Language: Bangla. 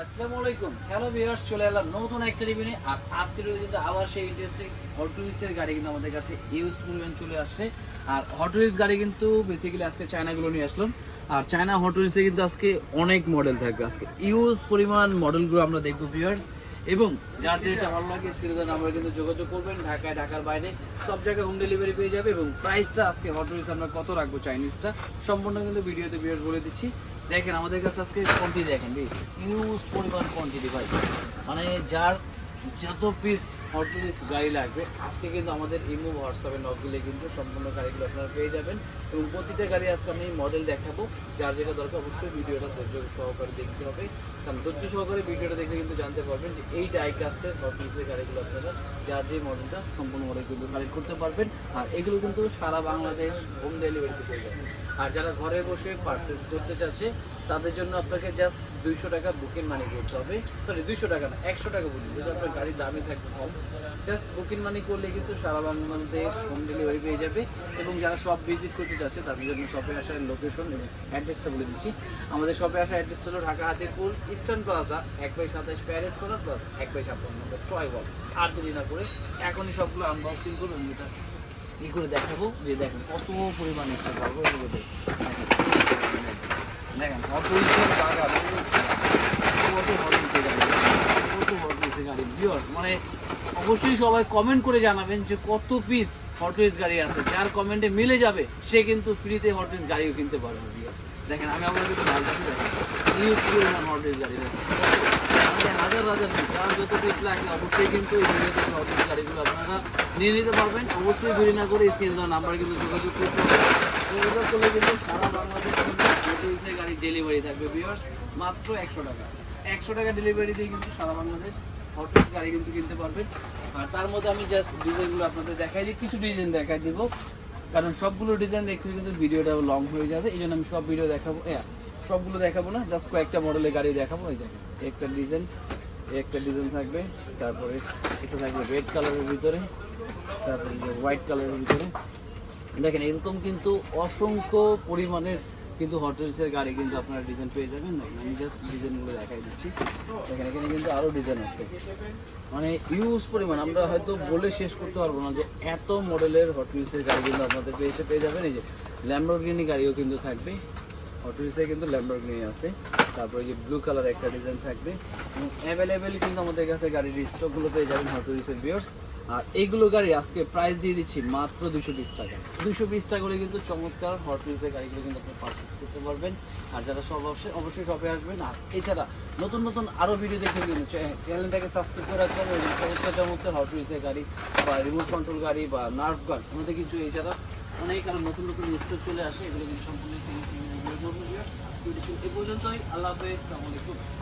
আসসালামু আলাইকুম। হ্যালো ভিউয়ার্স চলে এলাম নতুন একটা রিভিউ আর আজকের কিন্তু আবার সেই ইন্টারেস্টিং হট হুইলসের গাড়ি কিন্তু আমাদের কাছে ইউজ পরিমাণ চলে আসছে। আর হট হুইলস গাড়ি কিন্তু বেসিক্যালি আজকে চায়নাগুলো নিয়ে আসলাম। আর চায়না হট হুইলসে কিন্তু আজকে অনেক মডেল থাকবে। আজকে ইউজ পরিমাণ মডেলগুলো আমরা দেখব ভিউয়ার্স এবং যার যেটা ভালো লাগে স্ক্রিনে নাম্বার কিন্তু যোগাযোগ করবেন। ঢাকায়, ঢাকার বাইরে সব জায়গায় হোম ডেলিভারি পেয়ে যাবে এবং প্রাইসটা আজকে হট হুইলস আমরা কত রাখব চাইনিজটা সম্পূর্ণ কিন্তু ভিডিওতে ভিউয়ার্স বলে দিচ্ছি। দেখেন, আমাদের কাছে আজকে কোয়ান্টিটি দেখেন ইউজ পরিমাণ কোয়ান্টিটি ভাই। মানে যার যত পিস হটলিস গাড়ি লাগবে। আজকে কিন্তু আমাদের ইমো হোয়াটসঅ্যাপে নক দিলে কিন্তু সম্পূর্ণ গাড়িগুলো আপনারা পেয়ে যাবেন। এবং প্রতিটা গাড়ি আজকে আমি মডেল দেখাবো। যার যেটা দরকার অবশ্যই ভিডিওটা ধৈর্য সহকারে দেখতে হবে। কারণ ধৈর্য সহকারে ভিডিওটা দেখলে কিন্তু জানতে পারবেন যে এই ডাইকাস্টের হটলিসের গাড়িগুলো আপনারা যার যে মডেলটা সম্পূর্ণ মডেল কিন্তু কালেক্ট করতে পারবেন। আর এগুলো কিন্তু সারা বাংলাদেশ হোম ডেলিভারিতে পেয়ে যাবেন। আর যারা ঘরে বসে পার্সেস করতে চাচ্ছে, তাদের জন্য আপনাকে জাস্ট দুইশো টাকা বুকিং মানি করতে হবে। সরি দুইশো টাকা না, একশো টাকা বুকিং যদি আপনার গাড়ির দামে থাকবে কম। জাস্ট বুকিং মানি করলে কিন্তু সারা বাংলাদেশ হোম ডেলিভারি পেয়ে যাবে এবং যারা সব ভিজিট করতে যাচ্ছে তাদের জন্য শপে আসার লোকেশন এবং অ্যাড্রেসটা বলে দিচ্ছি আমাদের শপে আসার অ্যাড্রেসটা হলো ঢাকা হাতিরপুর ইস্টার্ন প্লাজা এক বাই সাতাশ প্যারিস কর্নার প্লাস এক বাই ছাপ্পান্ন নম্বর টয় বল আর দেরি না করে এখনই সবগুলো আনবক্সিং করুন এটা ই করে দেখাবো যে দেখেন কত পরিমাণে স্টক পাবো দেখেন কত কত গাড়ি কত হরলিসের গাড়ি মানে অবশ্যই সবাই কমেন্ট করে জানাবেন যে কত পিস হটওয়েজ গাড়ি আছে। যার কমেন্টে মিলে যাবে, সে কিন্তু ফ্রিতে হটওয়েজ গাড়িও কিনতে পারবে দেখেন, আমি আপনাদের একটু ভালো ইউজ পরিমাণ হটওয়েজ গাড়ি হাজার হাজার যার যত পিস লাগে অবশ্যই কিন্তু এই ভিডিও থেকে হটওয়েজ গাড়িগুলো আপনারা নিয়ে নিতে পারবেন। অবশ্যই দেরি না করে স্ক্রিন দেওয়া নাম্বার কিন্তু যোগাযোগ করতে যোগাযোগ করলে কিন্তু সারা বাংলাদেশ কিন্তু হটওয়েজের গাড়ি ডেলিভারি থাকবে ভিউয়ার্স মাত্র একশো টাকা। একশো টাকা ডেলিভারি দিয়ে কিন্তু সারা বাংলাদেশ হটওয়েজ গাড়ি কিন্তু কিনতে পারবেন। আর তার মধ্যে আমি জাস্ট ডিজাইনগুলো আপনাদের দেখাই দিই, কিছু ডিজাইন দেখাই দিব। কারণ সবগুলো ডিজাইন দেখতে কিন্তু ভিডিওটা লং হয়ে যাবে। এই জন্য আমি সব ভিডিও দেখাবো। সবগুলো দেখাবো না জাস্ট কয়েকটা মডেলের গাড়ি দেখাবো। এই দেখেন, একটা ডিজাইন একটা ডিজাইন থাকবে, তারপরে এটা থাকবে রেড কালারের ভিতরে, তারপরে হোয়াইট কালারের ভিতরে। দেখেন, এরকম কিন্তু অসংখ্য পরিমাণের কিন্তু হোটেলসের গাড়ি কিন্তু আপনারা ডিজাইন পেয়ে যাবেন। না, আমি জাস্ট ডিজাইনগুলো দেখাই দিচ্ছি। দেখেন এখানে কিন্তু আরও ডিজাইন আছে। মানে ইউজ পরিমাণ, আমরা হয়তো বলে শেষ করতে পারব না যে এত মডেলের হটউইলসের গাড়ি কিন্তু আপনাদের পেয়ে এসে পেয়ে যাবেন। এই যে ল্যাম্বরগিনি গাড়িও কিন্তু থাকবে। হটউইলসে কিন্তু ল্যাম্বরগিনি আছে। তারপরে যে ব্লু কালার একটা ডিজাইন থাকবে। অ্যাভেলেবেল কিন্তু আমাদের কাছে গাড়ির স্টকগুলো পেয়ে যাবেন হটউইলসের বিয়ার্স আর এইগুলো গাড়ি আজকে প্রাইস দিয়ে দিচ্ছি মাত্র দুশো বিশ টাকা। দুশো বিশ টাকা করে কিন্তু চমৎকার হটউইলসের গাড়িগুলো কিন্তু আপনি পারচেস করতে পারবেন। আর যারা সব অবশ্যই অবশ্যই শপে আসবেন। আর এছাড়া নতুন নতুন আরও ভিডিও দেখে কিন্তু চ্যানেলটাকে সাবস্ক্রাইব করে রাখতে হবে চমৎকার চমৎকার হটউইলসের গাড়ি বা রিমোট কন্ট্রোল গাড়ি বা নার্ভ গার্ড কিছু এছাড়া অনেক আরও নতুন নতুন স্টোর চলে আসে এগুলো কিন্তু সম্পূর্ণ এ পর্যন্তই আল্লাহ হাফেজ আসসালামু আলাইকুম